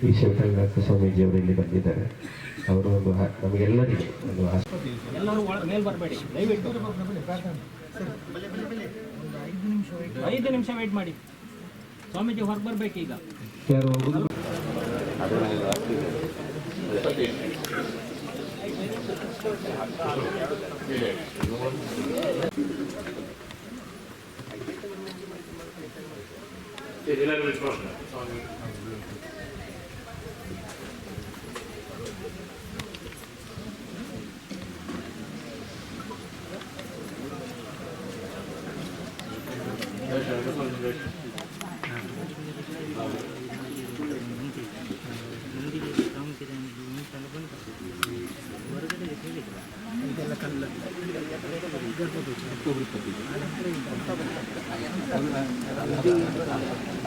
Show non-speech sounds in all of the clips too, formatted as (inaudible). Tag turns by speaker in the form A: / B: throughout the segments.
A: ಈ ಶಿವಕಂಗನಾಥ ಸ್ವಾಮೀಜಿಯವರು ಇಲ್ಲಿ ಬಂದಿದ್ದಾರೆ ಅವರು ಒಂದು ನಮಗೆಲ್ಲರಿಗೂ ಒಂದು ಐದು
B: ಎಲ್ಲರೂ ಒಳ ಮಾಡಿ ಬರಬೇಡಿ ದಯವಿಟ್ಟು ಐದು ನಿಮಿಷ ವೇಟ್ ಮಾಡಿ ಸ್ವಾಮೀಜಿ ಹೊರಗೆ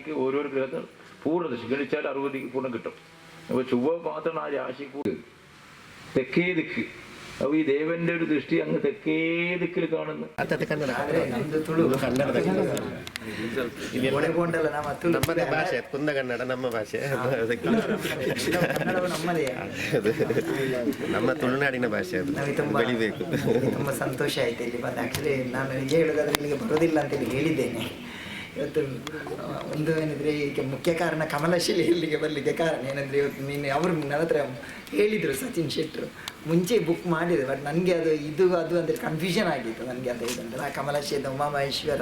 C: രാശിക്ക് ഓരോ ഗ്രഹത്തിൽ പൂർണ്ണദശ ഗണിച്ചാൽ അറുപത് പൂർണ്ണം കിട്ടും അപ്പോൾ ചൊവ്വ മാത്രം ആ രാശിക്ക് തെക്കേ ദിക്ക് അപ്പോൾ ഈ ദേവന്റെ ഒരു ദൃഷ്ടി അങ്ങ് തെക്കേ ദിക്കിൽ കാണുന്നു
D: ಅರ್ಥತೆ ಕನ್ನಡ
E: ನಮ್ದು ತುಳು
D: ಕನ್ನಡದ
E: ಒಳಗೊಂಡಲ್ಲ ನಮ್ಮ ತುಳು
D: ನಮ್ಮದೇ ಭಾಷೆ ಕುಂದ ಕನ್ನಡ ನಮ್ಮ ಭಾಷೆ ಅದಕ್ಕೆ
E: ಕನ್ನಡವು ನಮ್ಮದೇ
D: ಅದು ನಮ್ಮ ತುಳುನಾಡಿನ ಭಾಷೆ ಅದು
E: ನಮಗೆ ತುಂಬಾ
D: ಬೆಳಿಬೇಕು
E: ತುಂಬಾ ಸಂತೋಷ ಆಯ್ತು ಇಲ್ಲಿ ಬಂದು ಆಕ್ಚುಲಿ ನಾನು ನಿಜ ಹೇಳೋದಾದ್ರೆ ಇಲ್ಲಿಗೆ ಬರೋದಿಲ್ಲ ಅಂತೇಳಿ ಹೇಳಿದ್ದೇನೆ ಇವತ್ತು ಒಂದು ಏನಿದ್ರೆ ಈಗ ಮುಖ್ಯ ಕಾರಣ ಕಮಲಶಿಲೆ ಇಲ್ಲಿಗೆ ಬರಲಿಕ್ಕೆ ಕಾರಣ ಏನಂದ್ರೆ ಇವತ್ತು ನೀನು ಅವರು ನನ್ನ ಹತ್ರ ಹೇಳಿದರು ಸಚಿನ್ ಶೆಟ್ಟರು. ಮುಂಚೆ ಬುಕ್ ಮಾಡಿದೆ ಬಟ್ ನನಗೆ ಅದು ಇದು ಅದು ಅಂದರೆ ಕನ್ಫ್ಯೂಷನ್ ಆಗಿತ್ತು ನನಗೆ ಅದು ಹೇಳಿದ್ರೆ. ಆ ಕಮಲಶಿದ ಉಮಾಮಹೇಶ್ವರ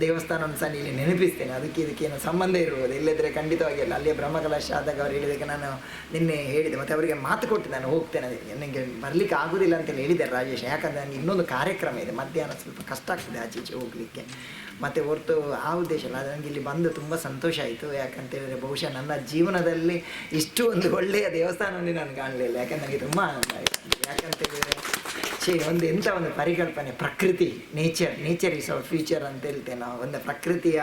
E: ದೇವಸ್ಥಾನವನ್ನು ಸಹ ಇಲ್ಲಿ ನೆನಪಿಸ್ತೇನೆ. ಅದಕ್ಕೆ ಇದಕ್ಕೆ ಏನೋ ಸಂಬಂಧ ಇರ್ಬೋದು. ಇಲ್ಲದ್ರೆ ಖಂಡಿತವಾಗಿ ಅಲ್ಲ ಅಲ್ಲಿಯ ಬ್ರಹ್ಮಕಲಶ ಆದಾಗ ಅವ್ರು ಹೇಳಿದಕ್ಕೆ ನಾನು ನಿನ್ನೆ ಹೇಳಿದೆ. ಮತ್ತು ಅವರಿಗೆ ಮಾತು ಕೊಟ್ಟು ನಾನು ಹೋಗ್ತೇನೆ ನನಗೆ ಬರಲಿಕ್ಕೆ ಆಗೋದಿಲ್ಲ ಅಂತೇಳಿ ಹೇಳಿದ್ದಾರೆ ರಾಜೇಶ್. ಯಾಕಂದರೆ ನನಗೆ ಇನ್ನೊಂದು ಕಾರ್ಯಕ್ರಮ ಇದೆ. ಮಧ್ಯಾಹ್ನ ಸ್ವಲ್ಪ ಕಷ್ಟ ಆಗ್ತದೆ ಆಚೆ ಹೋಗಲಿಕ್ಕೆ. ಮತ್ತು ಹೊರತು ಆ ಉದ್ದೇಶ ಅಲ್ಲ. ನನಗೆ ಇಲ್ಲಿ ಬಂದು ತುಂಬ ಸಂತೋಷ ಆಯಿತು. ಯಾಕಂತೇಳಿದರೆ ಬಹುಶಃ ನನ್ನ ಜೀವನದಲ್ಲಿ ಇಷ್ಟು ಒಂದು ಒಳ್ಳೆಯ ದೇವಸ್ಥಾನವನ್ನು ನಾನು ಕಾಣಲಿಲ್ಲ. ಯಾಕಂದ್ರೆ ನನಗೆ ತುಂಬ ಆನಂದ ಆಯಿತು. ಯಾಕಂತೇಳಿದರೆ ಛೇ ಒಂದು ಎಂಥ ಒಂದು ಪರಿಕಲ್ಪನೆ ಪ್ರಕೃತಿ nature nature is our future ಅಂತ ಹೇಳ್ತೇವೆ ನಾವು. ಒಂದು ಪ್ರಕೃತಿಯ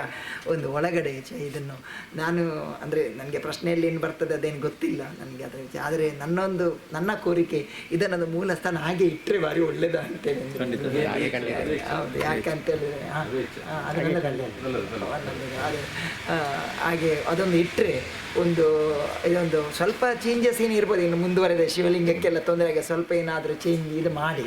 E: ಒಂದು ಒಳಗಡೆ ಚ ಇದನ್ನು ನಾನು ಅಂದರೆ ನನಗೆ ಪ್ರಶ್ನೆಯಲ್ಲಿ ಏನು ಬರ್ತದೆ ಅದೇನು ಗೊತ್ತಿಲ್ಲ ನನಗೆ ಅದರ ವಿಚಾರ. ಆದರೆ ನನ್ನೊಂದು ನನ್ನ ಕೋರಿಕೆ ಇದನ್ನೊಂದು ಮೂಲ ಸ್ಥಾನ ಹಾಗೆ ಇಟ್ಟರೆ ಭಾರಿ ಒಳ್ಳೇದು ಅಂತೇಳಿ. ಹೌದು ಯಾಕಂತೇಳಿದ್ರೆ ಹಾಗೆ ಅದೊಂದು ಇಟ್ಟರೆ ಒಂದು ಇದೊಂದು ಸ್ವಲ್ಪ ಚೇಂಜಸ್ ಏನು ಇರ್ಬೋದು ಇನ್ನು ಮುಂದುವರೆದ ಶಿವಲಿಂಗಕ್ಕೆಲ್ಲ ತೊಂದರೆ ಆಗಿ ಸ್ವಲ್ಪ ಏನಾದರೂ ಚೇಂಜ್ ಇದು ಮಾಡಿ.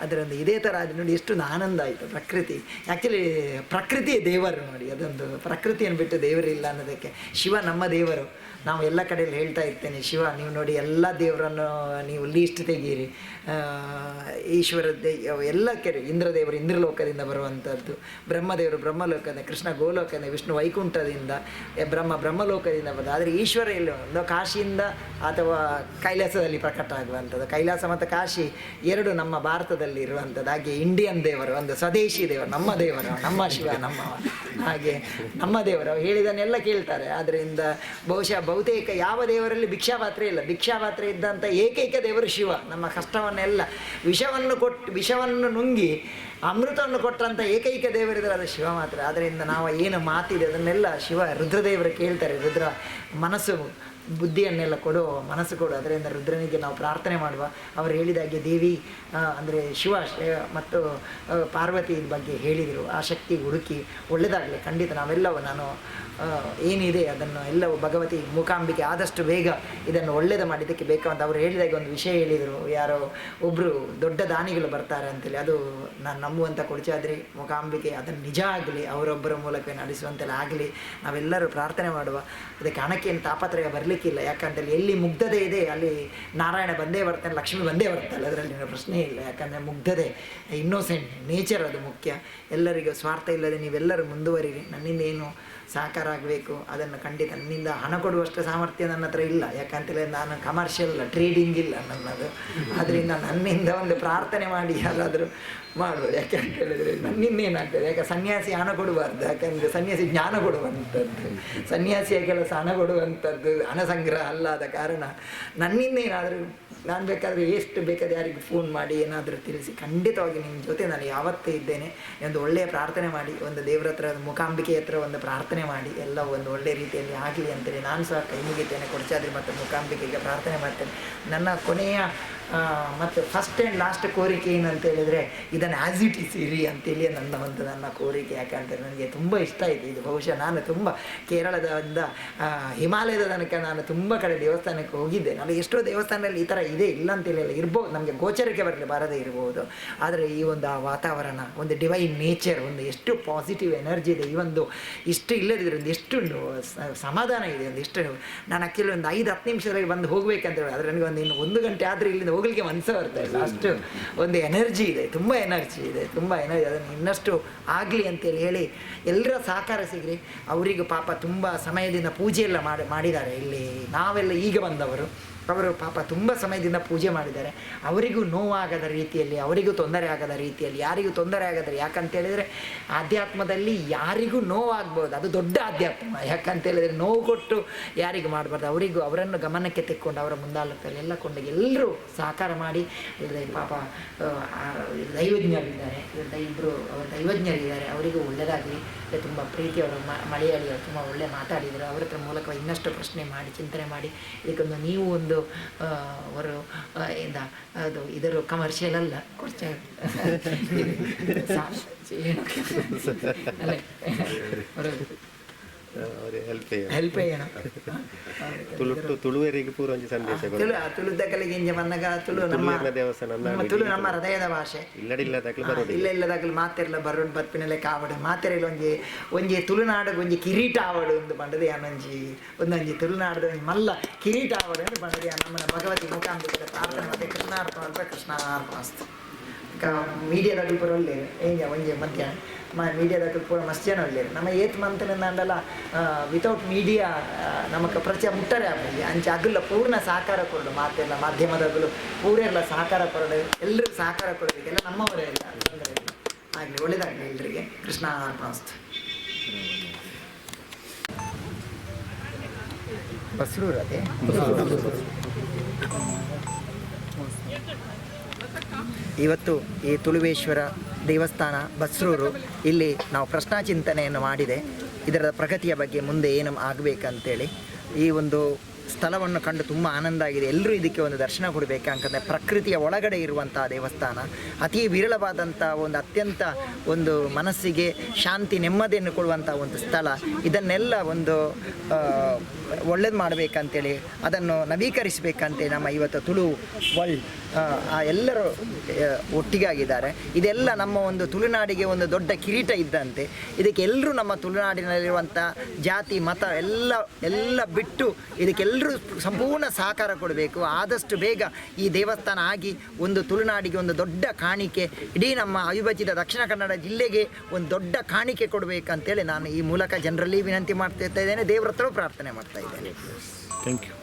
E: ಅದರೊಂದು ಇದೇ ಥರ ನೋಡಿ ಎಷ್ಟು ಆನಂದ ಆಯಿತು ಪ್ರಕೃತಿ. ಆ್ಯಕ್ಚುಲಿ ಪ್ರಕೃತಿ ದೇವರು ನೋಡಿ. ಅದೊಂದು ಪ್ರಕೃತಿಯನ್ನು ಬಿಟ್ಟು ದೇವರಿಲ್ಲ ಅನ್ನೋದಕ್ಕೆ. ಶಿವ ನಮ್ಮ ದೇವರು. ನಾವು ಎಲ್ಲ ಕಡೆಯಲ್ಲಿ ಹೇಳ್ತಾ ಇರ್ತೇನೆ, ಶಿವ, ನೀವು ನೋಡಿ ಎಲ್ಲ ದೇವರನ್ನು ನೀವು ಲೀಸ್ಟ್ ತೆಗೀರಿ. ಈಶ್ವರ ದೇ, ಎಲ್ಲ ಕೆರೆ, ಇಂದ್ರದೇವರು ಇಂದ್ರಲೋಕದಿಂದ ಬರುವಂಥದ್ದು ಬ್ರಹ್ಮದೇವರು ಬ್ರಹ್ಮಲೋಕದಿಂದ, ಕೃಷ್ಣ ಗೋಲೋಕದಿಂದ, ವಿಷ್ಣು ವೈಕುಂಠದಿಂದ ಬ್ರಹ್ಮ ಬ್ರಹ್ಮಲೋಕದಿಂದ ಬಂದ, ಆದರೆ ಈಶ್ವರ ಎಲ್ಲಿ ಒಂದು ಕಾಶಿಯಿಂದ ಅಥವಾ ಕೈಲಾಸದಲ್ಲಿ ಪ್ರಕಟ ಆಗುವಂಥದ್ದು ಕೈಲಾಸ ಮತ್ತು ಕಾಶಿ ಎರಡು ನಮ್ಮ ಭಾರತದಲ್ಲಿ ಇರುವಂಥದ್ದು ಹಾಗೆ ಇಂಡಿಯನ್ ದೇವರು, ಒಂದು ಸ್ವದೇಶಿ ದೇವರು, ನಮ್ಮ ದೇವರು, ನಮ್ಮ ಶಿವ, ನಮ್ಮ ಹಾಗೆ ನಮ್ಮ ದೇವರು ಹೇಳಿದನ್ನೆಲ್ಲ ಕೇಳ್ತಾರೆ. ಆದ್ದರಿಂದ ಬಹುಶಃ ಬಹುತೇಕ ಯಾವ ದೇವರಲ್ಲಿ ಭಿಕ್ಷಾಪಾತ್ರೆ ಇಲ್ಲ. ಭಿಕ್ಷಾಪಾತ್ರೆ ಇದ್ದಂಥ ಏಕೈಕ ದೇವರು ಶಿವ. ನಮ್ಮ ಕಷ್ಟವನ್ನೆಲ್ಲ ವಿಷವನ್ನು ಕೊಟ್ಟು ವಿಷವನ್ನು ನುಂಗಿ ಅಮೃತವನ್ನು ಕೊಟ್ಟಂಥ ಏಕೈಕ ದೇವರಿದ್ರೆ ಅದು ಶಿವ ಮಾತ್ರ. ಆದ್ದರಿಂದ ನಾವು ಏನು ಮಾತಿದೆ ಅದನ್ನೆಲ್ಲ ಶಿವ ರುದ್ರದೇವರು ಕೇಳ್ತಾರೆ. ರುದ್ರ ಮನಸ್ಸು ಬುದ್ಧಿಯನ್ನೆಲ್ಲ ಕೊಡು ಮನಸ್ಸು ಕೊಡು. ಅದರಿಂದ ರುದ್ರನಿಗೆ ನಾವು ಪ್ರಾರ್ಥನೆ ಮಾಡುವ. ಅವರು ಹೇಳಿದಾಗೆ ದೇವಿ ಅಂದರೆ ಶಿವ ಮತ್ತು ಪಾರ್ವತಿ ಬಗ್ಗೆ ಹೇಳಿದರು. ಆ ಶಕ್ತಿ ಹುಡುಕಿ ಒಳ್ಳೆಯದಾಗಲಿ ಖಂಡಿತ ನಾವೆಲ್ಲವೂ ನಾನು ಏನಿದೆ ಅದನ್ನು ಎಲ್ಲವೂ ಭಗವತಿ ಮೂಕಾಂಬಿಕೆ ಆದಷ್ಟು ಬೇಗ ಇದನ್ನು ಒಳ್ಳೆಯದು ಮಾಡಿದ್ದಕ್ಕೆ ಬೇಕಾದಂತ ಅವರು ಹೇಳಿದಾಗ ಒಂದು ವಿಷಯ ಹೇಳಿದರು. ಯಾರೋ ಒಬ್ಬರು ದೊಡ್ಡ ದಾನಿಗಳು ಬರ್ತಾರೆ ಅಂತೇಳಿ. ಅದು ನಾನು ನಂಬುವಂಥ ಕೊಡಚಾದ್ರಿ, ಮೂಕಾಂಬಿಕೆ ಅದನ್ನು ನಿಜ ಆಗಲಿ, ಅವರೊಬ್ಬರ ಮೂಲಕ ನಡೆಸುವಂತೆಲ್ಲ ಆಗಲಿ, ನಾವೆಲ್ಲರೂ ಪ್ರಾರ್ಥನೆ ಮಾಡುವ. ಅದಕ್ಕೆ ಹಣಕ್ಕೇನು ತಾಪತ್ರಯ ಬರಲಿಕ್ಕಿಲ್ಲ. ಯಾಕಂತೇಳಿ ಎಲ್ಲಿ ಮುಗ್ಧದೆ ಇದೆ, ಅಲ್ಲಿ ನಾರಾಯಣ ಬಂದೇ ಬರ್ತಾನೆ ಲಕ್ಷ್ಮಿ ಬಂದೇ ಬರ್ತಾಳೆ ಅದರಲ್ಲಿ ಏನೂ ಪ್ರಶ್ನೆ ಇಲ್ಲ. ಯಾಕಂದರೆ ಮುಗ್ಧದೆ ಇನ್ನೋಸೆಂಟ್ ನೇಚರ್ ಅದು ಮುಖ್ಯ. ಎಲ್ಲರಿಗೂ ಸ್ವಾರ್ಥ ಇಲ್ಲದೆ ನೀವೆಲ್ಲರೂ ಮುಂದುವರಿರಿ. ನನ್ನಿಂದ ಏನು ಸಾಕಾರ ಆಗಬೇಕು ಅದನ್ನು ಖಂಡಿತ ನನ್ನಿಂದ ಹಣ ಕೊಡುವಷ್ಟು ಸಾಮರ್ಥ್ಯ ನನ್ನ ಹತ್ರ ಇಲ್ಲ. ಯಾಕಂತೇಳಿ ನಾನು ಕಮರ್ಷಿಯಲ್ ಟ್ರೇಡಿಂಗ್ ಇಲ್ಲ ನನ್ನದು. ಆದ್ದರಿಂದ ನನ್ನಿಂದ ಒಂದು ಪ್ರಾರ್ಥನೆ ಮಾಡಿ ಯಾರಾದರೂ ಮಾಡ್ಬೋದು ಅಂತ ಹೇಳಿದ್ರೆ ನನ್ನಿಂದ ಏನಾಗ್ತದೆ ಯಾಕೆ ಸನ್ಯಾಸಿ ಹಣ ಕೊಡಬಾರ್ದು ಯಾಕಂದರೆ ಸನ್ಯಾಸಿ ಜ್ಞಾನ ಕೊಡುವಂಥದ್ದು. ಸನ್ಯಾಸಿಯ ಕೆಲಸ ಹಣ ಕೊಡುವಂಥದ್ದು, ಹಣ ಸಂಗ್ರಹ ಅಲ್ಲಾದ ಕಾರಣ ನನ್ನಿಂದ ಏನಾದರೂ ನಾನು ಬೇಕಾದರೆ ಎಷ್ಟು ಬೇಕಾದ್ರೆ ಯಾರಿಗೆ ಫೋನ್ ಮಾಡಿ ಏನಾದರೂ ತಿಳಿಸಿ ಖಂಡಿತವಾಗಿ ನಿಮ್ಮ ಜೊತೆ ನಾನು ಯಾವತ್ತೂ ಇದ್ದೇನೆ. ಒಂದು ಒಳ್ಳೆಯ ಪ್ರಾರ್ಥನೆ ಮಾಡಿ. ಒಂದು ದೇವರ ಹತ್ರ ಮುಖಾಂಬಿಕೆ ಹತ್ರ ಒಂದು ಪ್ರಾರ್ಥನೆ ಮಾಡಿ ಎಲ್ಲ ಒಂದು ಒಳ್ಳೆಯ ರೀತಿಯಲ್ಲಿ ಆಗಲಿ ಅಂತೇಳಿ ನಾನು ಸಹ ಕೈ ಮುಗಿತೇನೆ. ಕೊಡ್ಚಾದ್ರಿ ಮತ್ತು ಮುಖಾಂಬಿಕೆಗೆ ಪ್ರಾರ್ಥನೆ ಮಾಡ್ತೇನೆ. ನನ್ನ ಕೊನೆಯ ಮತ್ತು ಫಸ್ಟ್ ಆ್ಯಂಡ್ ಲಾಸ್ಟ್ ಕೋರಿಕೆ ಏನಂತ ಹೇಳಿದರೆ, ಇದನ್ನು ಆ್ಯಸ್ ಇಟ್ ಇಸ್ ಇರಿ ಅಂತೇಳಿ ನನ್ನ ಒಂದು ನನ್ನ ಕೋರಿಕೆ. ಯಾಕಂತೇಳಿ ನನಗೆ ತುಂಬ ಇಷ್ಟ ಇದೆ. ಇದು ಬಹುಶಃ ನಾನು ತುಂಬ ಕೇರಳದಿಂದ ಹಿಮಾಲಯದ ತನಕ ನಾನು ತುಂಬ ಕಡೆ ದೇವಸ್ಥಾನಕ್ಕೆ ಹೋಗಿದ್ದೆ. ನಾನು ಎಷ್ಟೋ ದೇವಸ್ಥಾನದಲ್ಲಿ ಈ ಥರ ಇದೆ ಇಲ್ಲ ಅಂತೇಳಿ ಇಲ್ಲ ಇರ್ಬೋದು ನಮಗೆ ಗೋಚರಕ್ಕೆ ಬರಲಿ ಬಾರದೇ ಇರ್ಬೋದು. ಆದರೆ ಈ ಒಂದು ಆ ವಾತಾವರಣ, ಒಂದು ಡಿವೈನ್ ನೇಚರ್ ಒಂದು ಎಷ್ಟು ಪಾಸಿಟಿವ್ ಎನರ್ಜಿ ಇದೆ. ಈ ಒಂದು ಇಷ್ಟು ಇಲ್ಲದಿದ್ರೆ, ಒಂದು ಎಷ್ಟು ಸಮಾಧಾನ ಇದೆ. ಒಂದು ಎಷ್ಟು ನಾನು ಒಂದು ಐದು ಹತ್ತು ನಿಮಿಷದಲ್ಲಿ ಬಂದು ಹೋಗ್ಬೇಕಂತ ಹೇಳಿ ಆದರೆ ನನಗೆ ಒಂದು ಇನ್ನು ಒಂದು ಗಂಟೆ ಆದರೆ ಇಲ್ಲಿಂದ ಹೋಗ್ಲಿಕ್ಕೆ ಮನಸ್ಸು ಬರ್ತಾ ಇಲ್ಲ. ಅಷ್ಟು ಒಂದು ಎನರ್ಜಿ ಇದೆ, ತುಂಬ ಎನರ್ಜಿ ಇದೆ, ತುಂಬ ಎನರ್ಜಿ ಅದನ್ನು ಇನ್ನಷ್ಟು ಆಗಲಿ ಅಂತೇಳಿ ಹೇಳಿ ಎಲ್ಲರ ಸಹಕಾರ ಸಿಗಲಿ. ಅವರಿಗೂ ಪಾಪ ತುಂಬ ಸಮಯದಿಂದ ಪೂಜೆ ಎಲ್ಲ ಮಾಡಿ, ಮಾಡಿದ್ದಾರೆ ಇಲ್ಲಿ. ನಾವೆಲ್ಲ ಈಗ ಬಂದವರು. ಅವರು ಪಾಪ ತುಂಬ ಸಮಯದಿಂದ ಪೂಜೆ ಮಾಡಿದ್ದಾರೆ. ಅವರಿಗೂ ನೋವಾಗದ ರೀತಿಯಲ್ಲಿ, ಅವರಿಗೂ ತೊಂದರೆ ಆಗದ ರೀತಿಯಲ್ಲಿ, ಯಾರಿಗೂ ತೊಂದರೆ ಆಗದ ಯಾಕಂತೇಳಿದರೆ ಆಧ್ಯಾತ್ಮದಲ್ಲಿ ಯಾರಿಗೂ ನೋವಾಗ್ಬೋದು. ಅದು ದೊಡ್ಡ ಆಧ್ಯಾತ್ಮ. ಯಾಕಂತೇಳಿದರೆ ನೋವು ಕೊಟ್ಟು ಯಾರಿಗೂ ಮಾಡಬಾರ್ದು. ಅವರಿಗೂ ಅವರನ್ನು ಗಮನಕ್ಕೆ ತೆಕ್ಕೊಂಡು ಅವರ ಮುಂದಾಲುತ್ತಲ್ಲಿ ಎಲ್ಲ ಕೊಂಡು ಎಲ್ಲರೂ ಸಹಕಾರ ಮಾಡಿ ಪಾಪ ದೈವಜ್ಞರಿದ್ದಾರೆ. ಇಬ್ಬರು ದೈವಜ್ಞರಿದ್ದಾರೆ. ಅವರಿಗೂ ಒಳ್ಳೆಯದಾಗಲಿ ತುಂಬ ಪ್ರೀತಿಯವರು ಮ- ಮಲಯಾಳಿಯವರು ತುಂಬ ಒಳ್ಳೆ ಮಾತಾಡಿದರು. ಅವರ ಹತ್ರ ಮೂಲಕ ಇನ್ನಷ್ಟು ಪ್ರಶ್ನೆ ಮಾಡಿ, ಚಿಂತನೆ ಮಾಡಿ, ಇದಕ್ಕೊಂದು ನೀವು ಒಂದು ಅವರು ಇಂದ ಅದು ಇದರ ಕಮರ್ಷಿಯಲ್ ಅಲ್ಲ ಕೊರ್ಚ (laughs) ಅಲ್ಲ ಅವರು
D: ಅವರೇ ಹೆಲ್ಪ್
E: ಹೆಲ್ಪ್ ಏನ
D: ತುಳುಟ್ಟು ಸಂದೇಶ
E: ತುಳು ತುಳುದ ಕಲಿಗೆ ಇಂಜ ಮನ್ನಗ ತುಳು ನಮ್ಮ
D: ದೇವಸ್ಥಾನ
E: ನಮ್ಮ ತುಳು ನಮ್ಮ ಹೃದಯದ ಭಾಷೆ.
D: ಇಲ್ಲಡಿಲ್ಲದಾಗ್ಲು ಬರೋದು
E: ಇಲ್ಲ ಇಲ್ಲದಾಗ್ಲು ಮಾತೆರ್ಲ ಬರೋಣ ಬತ್ಪಿನಲೆ ಕಾವಡು ಮಾತೆರೆಲ್ಲ ಒಂಜಿ ಒಂಜಿ ತುಳುನಾಡು ಒಂಜಿ ಕಿರೀಟ ಆವಡು ಒಂದು ಬಂಡದೆ ಯಾನೊಂಜಿ ಒಂದೊಂಜಿ ತುಳುನಾಡದ ಮಲ್ಲ ಕಿರೀಟ ಆವಡ್ ಅಂದ್ರೆ ಬಂಡದೆ ನಮ್ಮ ಭಗವತಿ ಮುಖಾಂಬಿಕ ಪ್ರಾರ್ಥನೆ ಮತ್ತೆ ಕೃಷ್ಣಾರ್ಪಣ ಕೃಷ್ಣಾರ್ಪಣ ಅಸ್ತು. ಒಳ್ಳೆಯದು ಏಂಜ ಒಂಜಿ ಮಧ್ಯಾಹ್ನ ಮ ಮೀಡಿಯಾದ ಪೂರ ಮಸ್ತ್ ಜನ ಒಳ್ಳೆಯದು ನಮ್ಮ ಏತ್ ಮಂತನಿಂದ ಅಂಡಲ್ಲ ವಿತೌಟ್ ಮೀಡಿಯಾ ನಮಕ್ ಪ್ರಚಾರ ಮುಟ್ಟರೆ ಆಮೇಲೆ. ಅಂಚ ಅಗಲ್ಲ ಪೂರ್ಣ ಸಹಕಾರ ಕೊಡು ಮಾತೆಲ್ಲ ಮಾಧ್ಯಮದಾಗಲು ಪೂರೆಲ್ಲ ಸಹಕಾರ ಕೊರಡು ಎಲ್ಲರಿಗೂ ಸಹಕಾರ ಕೊಡೋದಕ್ಕೆಲ್ಲ ನಮ್ಮವರೇ ಇಲ್ಲ. ಆಗಲಿ ಒಳ್ಳೇದಾಗಲಿ ಎಲ್ರಿಗೆ. ಕೃಷ್ಣ ಅರ್ಪಣಿಸ್ತು ಬಸ್ರೂರ್ ಅದೇ? ಇವತ್ತು ಈ ತುಳುವೇಶ್ವರ ದೇವಸ್ಥಾನ ಬಸ್ರೂರು ಇಲ್ಲಿ ನಾವು ಪ್ರಶ್ನಾ ಚಿಂತನೆಯನ್ನು ಮಾಡಿದೆ. ಇದರ ಪ್ರಗತಿಯ ಬಗ್ಗೆ ಮುಂದೆ ಏನು ಆಗಬೇಕಂತೇಳಿ. ಈ ಒಂದು ಸ್ಥಳವನ್ನು ಕಂಡು ತುಂಬ ಆನಂದ ಆಗಿದೆ. ಎಲ್ಲರೂ ಇದಕ್ಕೆ ಒಂದು ದರ್ಶನ ಕೊಡಬೇಕಂತಂದರೆ ಪ್ರಕೃತಿಯ ಒಳಗಡೆ ಇರುವಂತಹ ದೇವಸ್ಥಾನ. ಅತಿ ವಿರಳವಾದಂಥ ಒಂದು ಅತ್ಯಂತ ಒಂದು ಮನಸ್ಸಿಗೆ ಶಾಂತಿ ನೆಮ್ಮದಿಯನ್ನು ಕೊಡುವಂಥ ಒಂದು ಸ್ಥಳ. ಇದನ್ನೆಲ್ಲ ಒಂದು ಒಳ್ಳೇದು ಮಾಡಬೇಕಂತೇಳಿ, ಅದನ್ನು ನವೀಕರಿಸಬೇಕಂತೇಳಿ ನಮ್ಮ ಇವತ್ತು ತುಳು ವರ್ಲ್ಡ್ ಆ ಎಲ್ಲರೂ ಒಟ್ಟಿಗಾಗಿದ್ದಾರೆ. ಇದೆಲ್ಲ ನಮ್ಮ ಒಂದು ತುಳುನಾಡಿಗೆ ಒಂದು ದೊಡ್ಡ ಕಿರೀಟ ಇದ್ದಂತೆ. ಇದಕ್ಕೆ ಎಲ್ಲರೂ ನಮ್ಮ ತುಳುನಾಡಿನಲ್ಲಿರುವಂಥ ಜಾತಿ, ಮತ ಎಲ್ಲ ಎಲ್ಲ ಬಿಟ್ಟು ಇದಕ್ಕೆಲ್ಲರೂ ಸಂಪೂರ್ಣ ಸಹಕಾರ ಕೊಡಬೇಕು. ಆದಷ್ಟು ಬೇಗ ಈ ದೇವಸ್ಥಾನ ಆಗಿ ಒಂದು ತುಳುನಾಡಿಗೆ ಒಂದು ದೊಡ್ಡ ಕಾಣಿಕೆ, ಇಡೀ ನಮ್ಮ ಅವಿಭಜಿತ ದಕ್ಷಿಣ ಕನ್ನಡ ಜಿಲ್ಲೆಗೆ ಒಂದು ದೊಡ್ಡ ಕಾಣಿಕೆ ಕೊಡಬೇಕಂತೇಳಿ ನಾನು ಈ ಮೂಲಕ ಜನರಲ್ಲಿ ವಿನಂತಿ ಮಾಡ್ತಾ ಇದ್ದೇನೆ. ದೇವ್ರ ಪ್ರಾರ್ಥನೆ ಮಾಡ್ತಾ ಇದ್ದೇನೆ.
D: ಥ್ಯಾಂಕ್ ಯು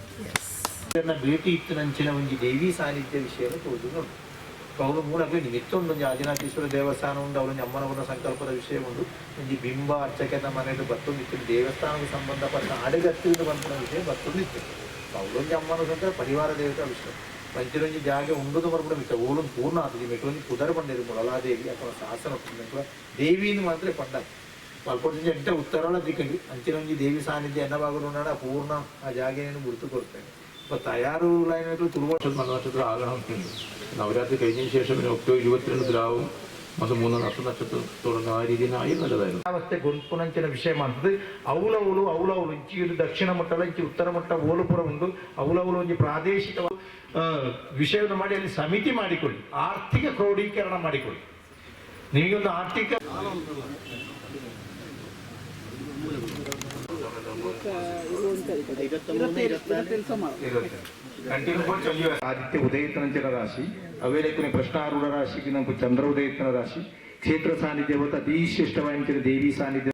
C: ಭೇಟಿ ಇತ್ತನಂಚಿನ ಒಂಜಿ ದೇವಿ ಸಾನ್ನಿಧ್ಯ ವಿಷಯ ತೋಜುಂಡು ಅವರು ಮೂಲಕ್ಕೆ ನಿಮಿತ್ತೊಂದೊಂದು ಆದಿನಾಥೇಶ್ವರ ದೇವಸ್ಥಾನ ಉಂಡು ಅವರೊಂದು ಅಮ್ಮನವರ ಸಂಕಲ್ಪದ ವಿಷಯ ಉಂಡು. ಒಂಜಿ ಬಿಂಬ ಅರ್ಚಕನ ಮನೆಯು ಬತ್ತೊಂದಿತ್ತು ದೇವಸ್ಥಾನಕ್ಕೆ ಸಂಬಂಧಪಟ್ಟ ಅಡೆಗತ್ತಿದ್ದು ಬಂತ ವಿಷಯ ಬತ್ತೊಂದಿತ್ತು. ಅವರೊಂದು ಅಮ್ಮನ ಸಂಕಲ್ಪ, ಪರಿವಾರ ದೇವತಾ ವಿಷಯ. ಮಂಚಿರೊಂಜಿ ಜಾಗೆ ಉಂಡುದು ಮರ್ಬಿಡ ಮಿತ್ತ ಓಲೊಂದು ಪೂರ್ಣ ಆತದೆ ಮೆಟ್ಟೊಂದು ಕುದರ ಪಂಡಿರು ಮುಳಲಾದೇವಿ ಅಥವಾ ಶಾಸನ ಮೆಟ್ಟ ದೇವಿಯಿಂದ ಮಾತ್ರ ಪಂಡ ಮಲ್ಪೊಟ್ಟಿಂದ ಎಂಟ ಉತ್ತರೊಳ ದಿಕ್ಕಿ ಅಂಚಿನೊಂಜಿ ದೇವಿ ಸಾನ್ನಿಧ್ಯ ಎನ್ನ ಭಾಗರು ಪೂರ್ಣ ಆ ಜಾಗೆಯನ್ನು ಗುರುತು ಕೊಡ್ತೇನೆ. അപ്പോൾ തയ്യാറുള്ളതിനായിട്ട് തുറവർഷം നക്ഷത്രം ആകണം എന്നുണ്ട് നവരാത്രി കഴിഞ്ഞതിന് ശേഷം പിന്നെ ഒക്ടോബർ ഇരുപത്തിരണ്ടിലാവും മാസം മൂന്ന് നഷ്ട നക്ഷത്രം തുടങ്ങുന്ന ആ രീതിയിലായി നല്ലതായിരുന്നു ಅವಸ್ಥೆ ಗುಂಪುನಂಚಿನ ವಿಷಯ ಮಾಡ್ತದೆ ಅವಲವಲು ಅವಲವಲು ಇಂಚಿ ಇದು ದಕ್ಷಿಣ ಮಟ್ಟಲ ಇಂಚಿ ಉತ್ತರ ಮಟ್ಟ ಓಲುಪುರ ಉಂಟು ಅವಲವಲು ಒಂದು ಪ್ರಾದೇಶಿಕ ಆ, ವಿಷಯವನ್ನು ಮಾಡಿ ಅಲ್ಲಿ ಸಮಿತಿ ಮಾಡಿಕೊಳ್ಳಿ ಆರ್ಥಿಕ ಕ್ರೋಢೀಕರಣ ಮಾಡಿಕೊಳ್ಳಿ ನಿಮಗೊಂದು ಆರ್ಥಿಕ
F: ಆದಿತ್ಯ ಉದಯಿತನಂಚಿನ ರಾಶಿ ಅವೇಲೆಕ್ಕನೆ ಪ್ರಶ್ನಾರೂಢ ರಾಶಿಗೆ ನಮಗೆ ಚಂದ್ರ ಉದಯಿತನ ರಾಶಿ ಕ್ಷೇತ್ರ ಸಾನ್ನಿಧ್ಯ ಹೊತ್ತು ಅತಿ ಶ್ರೇಷ್ಠವಾದ ದೇವಿ ಸಾನ್ನಿಧ್ಯ